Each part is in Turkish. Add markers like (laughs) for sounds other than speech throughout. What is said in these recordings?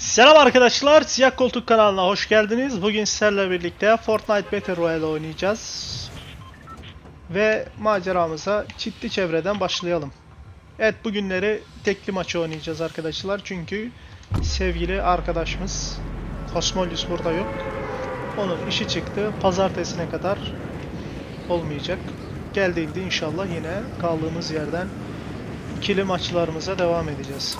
Selam arkadaşlar, Siyah Koltuk kanalına hoş geldiniz. Bugün sizlerle birlikte Fortnite Battle Royale oynayacağız. Ve maceramıza çitli çevreden başlayalım. Evet, bugünleri tekli maçı oynayacağız arkadaşlar. Çünkü sevgili arkadaşımız Cosmolius burada yok. Onun işi çıktı. Pazartesine kadar olmayacak. Geldiğinde inşallah yine kaldığımız yerden ikili maçlarımıza devam edeceğiz.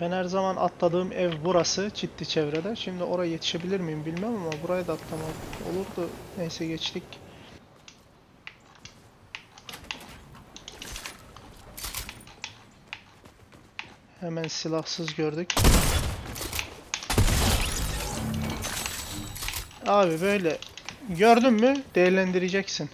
Ben her zaman atladığım ev burası çitti çevrede. Şimdi oraya yetişebilir miyim bilmem ama buraya da atlamak olurdu. Neyse geçtik. Hemen silahsız gördük. Abi böyle gördün mü değerlendireceksin.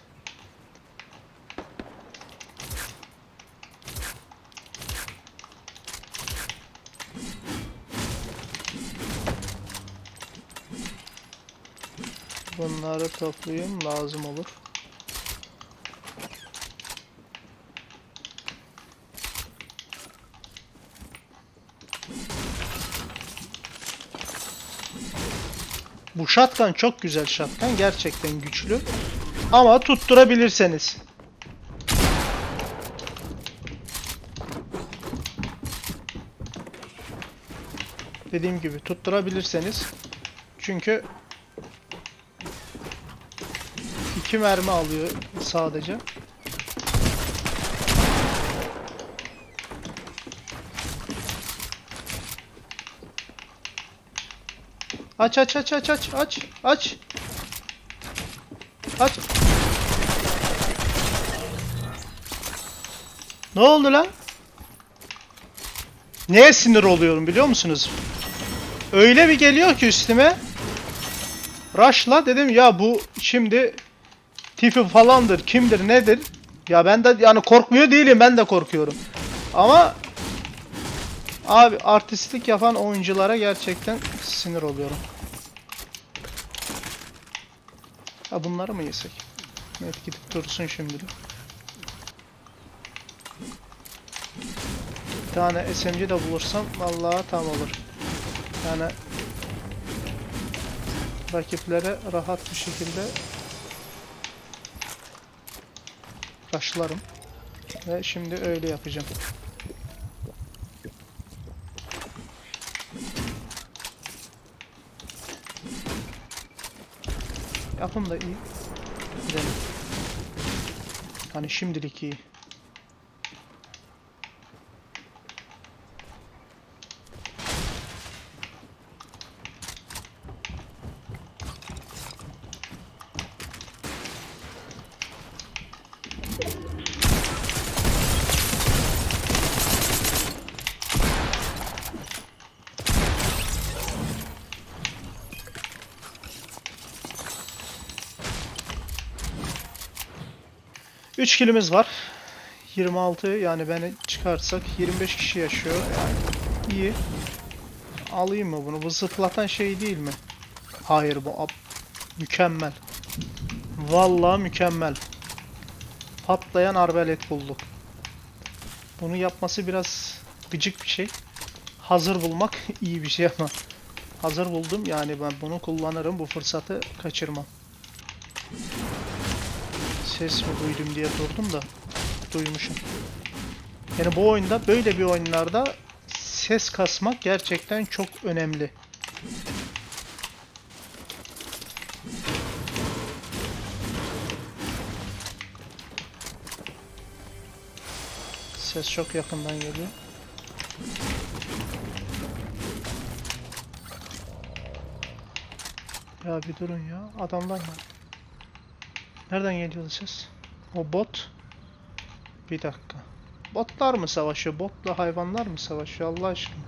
Bunları toplayayım lazım olur. Bu shotgun çok güzel shotgun. Gerçekten güçlü. Ama tutturabilirseniz. Dediğim gibi tutturabilirseniz. Çünkü iki mermi alıyor sadece. Aç aç aç aç aç aç aç. Aç. Ne oldu lan? Neye sinir oluyorum biliyor musunuz? Öyle bir geliyor ki üstüme. Rush'la dedim ya bu şimdi tipi falandır, kimdir, nedir? Ya ben de yani korkmuyor değilim, ben de korkuyorum. Ama abi artistlik yapan oyunculara gerçekten sinir oluyorum. Ha bunları mı yesek? Evet gidip dursun şimdi de. Bir tane SMG de bulursam vallahi tam olur. Yani rakiplere rahat bir şekilde Taşlarım. Ve şimdi öyle yapacağım. Yapım da iyi. Gidelim. Hani şimdilik iyi. Üç kilimiz var. 26 yani beni çıkarsak 25 kişi yaşıyor. Yani iyi. Alayım mı bunu? Bu zıplatan şey değil mi? Hayır bu ab- mükemmel. Vallahi mükemmel. Patlayan arbelet bulduk. Bunu yapması biraz gıcık bir şey. Hazır bulmak (laughs) iyi bir şey ama hazır buldum yani ben bunu kullanırım bu fırsatı kaçırmam. Ses mi duydum diye durdum da duymuşum. Yani bu oyunda böyle bir oyunlarda ses kasmak gerçekten çok önemli. Ses çok yakından geliyor. Ya bir durun ya. Adamlar var. Nereden geliyordu ses? O bot. Bir dakika. Botlar mı savaşıyor? Botla hayvanlar mı savaşıyor Allah aşkına?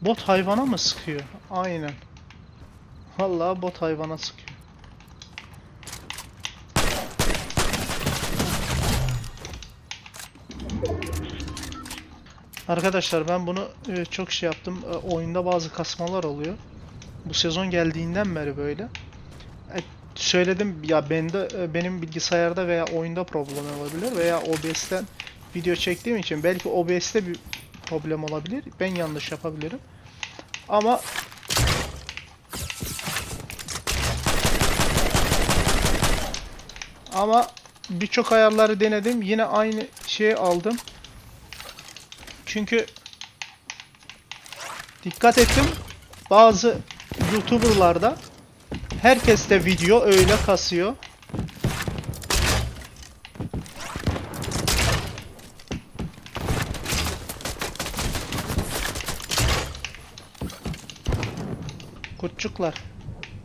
Bot hayvana mı sıkıyor? Aynen. Vallahi bot hayvana sıkıyor. Arkadaşlar ben bunu e, çok şey yaptım. E, oyunda bazı kasmalar oluyor. Bu sezon geldiğinden beri böyle. E, söyledim ya bende benim bilgisayarda veya oyunda problem olabilir veya OBS'ten video çektiğim için belki OBS'te bir problem olabilir. Ben yanlış yapabilirim. Ama ama birçok ayarları denedim. Yine aynı şeyi aldım. Çünkü dikkat ettim. Bazı YouTuber'larda herkes de video öyle kasıyor. Kurtçuklar.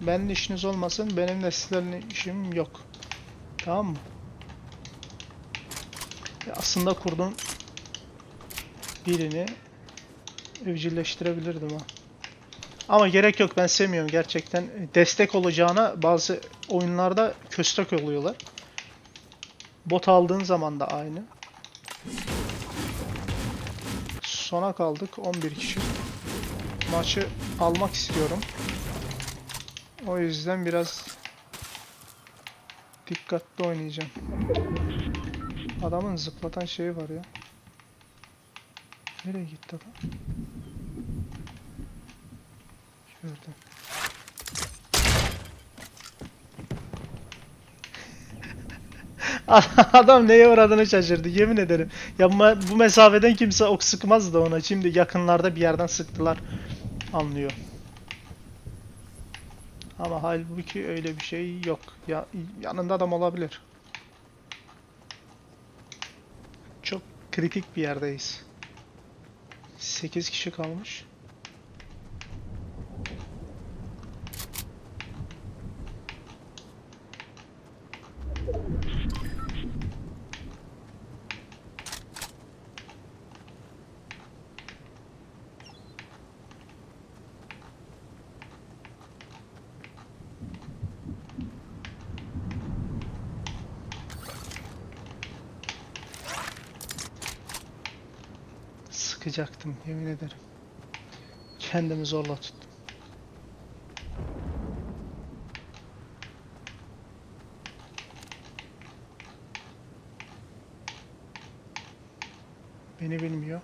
Benim işiniz olmasın. Benim de sizlerle işim yok. Tamam mı? Ya aslında kurdum birini evcilleştirebilirdim ha. Ama gerek yok ben sevmiyorum gerçekten. Destek olacağına bazı oyunlarda köstek oluyorlar. Bot aldığın zaman da aynı. Sona kaldık 11 kişi. Maçı almak istiyorum. O yüzden biraz dikkatli oynayacağım. Adamın zıplatan şeyi var ya. Nereye gitti adam? Gördüm. (laughs) Adam neye uğradığını şaşırdı yemin ederim. Ya bu- mesafeden kimse ok sıkmazdı ona. Şimdi yakınlarda bir yerden sıktılar. Anlıyor. Ama halbuki öyle bir şey yok. Ya yanında adam olabilir. Çok kritik bir yerdeyiz. 8 kişi kalmış. Sıkacaktım yemin ederim. Kendimi zorla tuttum. Beni bilmiyor.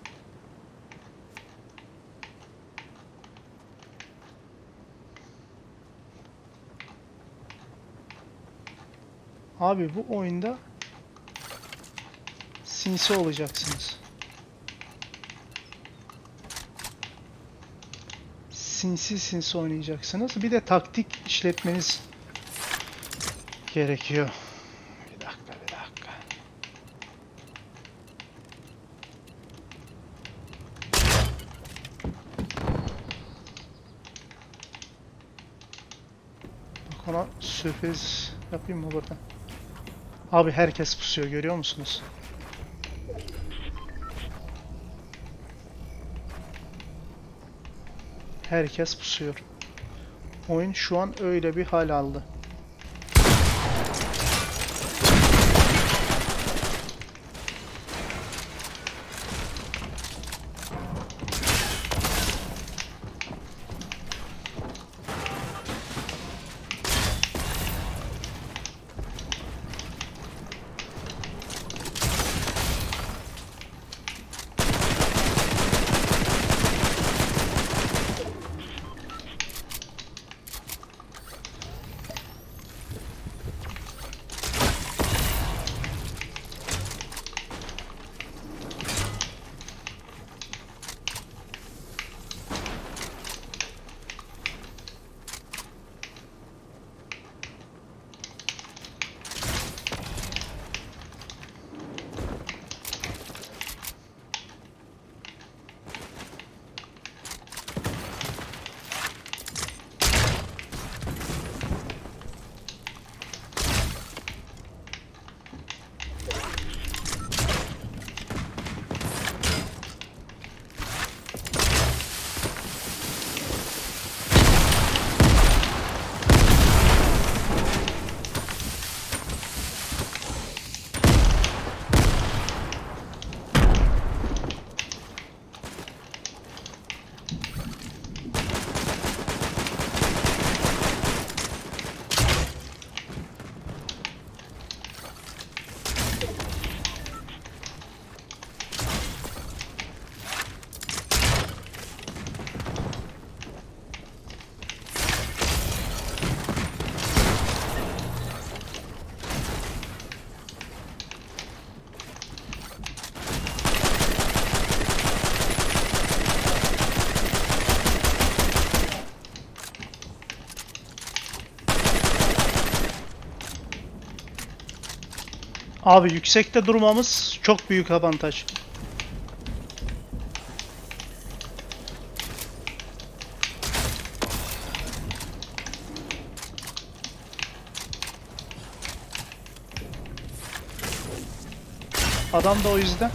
Abi bu oyunda sinsi olacaksınız. Sinsi sinsi oynayacaksınız. Bir de taktik işletmeniz gerekiyor. Bir dakika, bir dakika. Bak ona sürpriz yapayım mı burada? Abi herkes pusuyor görüyor musunuz? Herkes pusuyor. Oyun şu an öyle bir hal aldı. Abi yüksekte durmamız çok büyük avantaj. Adam da o yüzden.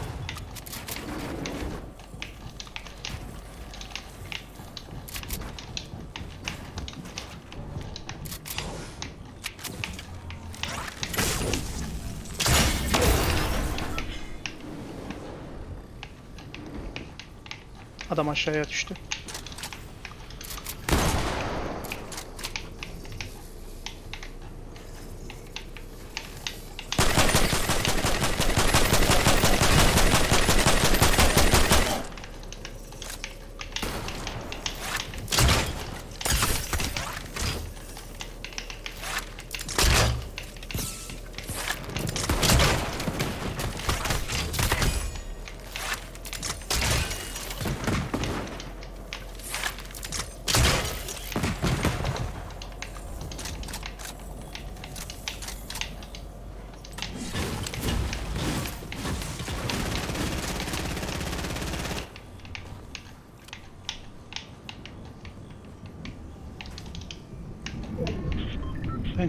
Adam aşağıya düştü.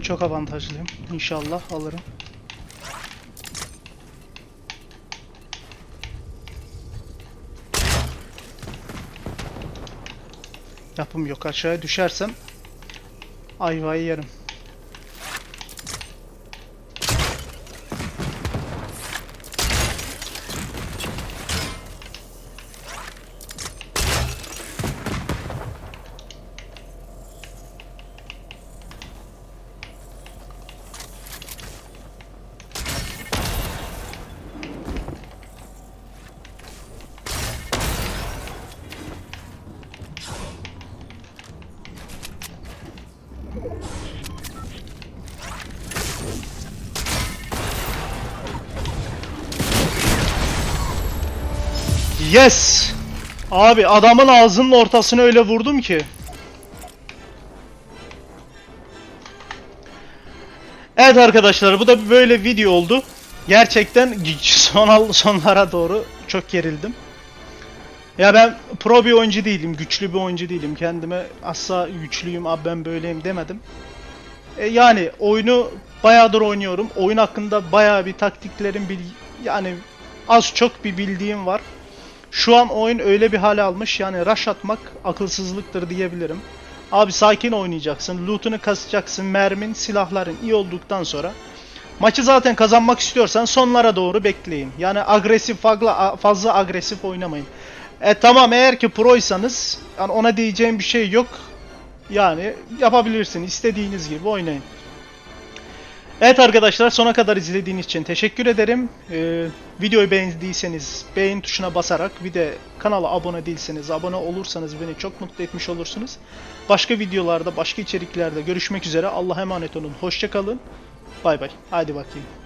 Çok avantajlıyım. İnşallah alırım. Yapım yok. Aşağıya düşersem ayvayı yerim. Yes! Abi adamın ağzının ortasına öyle vurdum ki. Evet arkadaşlar bu da böyle video oldu. Gerçekten (laughs) son sonlara doğru çok gerildim. Ya ben pro bir oyuncu değilim, güçlü bir oyuncu değilim. Kendime asla güçlüyüm, abi ben böyleyim demedim. E yani oyunu bayağıdır oynuyorum. Oyun hakkında bayağı bir taktiklerim bil yani az çok bir bildiğim var. Şu an oyun öyle bir hale almış yani rush atmak akılsızlıktır diyebilirim. Abi sakin oynayacaksın, loot'unu kasacaksın, mermin, silahların iyi olduktan sonra maçı zaten kazanmak istiyorsan sonlara doğru bekleyin. Yani agresif fazla fazla agresif oynamayın. E tamam eğer ki proysanız yani ona diyeceğim bir şey yok. Yani yapabilirsin istediğiniz gibi oynayın. Evet arkadaşlar sona kadar izlediğiniz için teşekkür ederim. Ee, videoyu beğendiyseniz beğen tuşuna basarak bir de kanala abone değilseniz abone olursanız beni çok mutlu etmiş olursunuz. Başka videolarda başka içeriklerde görüşmek üzere. Allah'a emanet olun. Hoşçakalın. Bay bay. Hadi bakayım.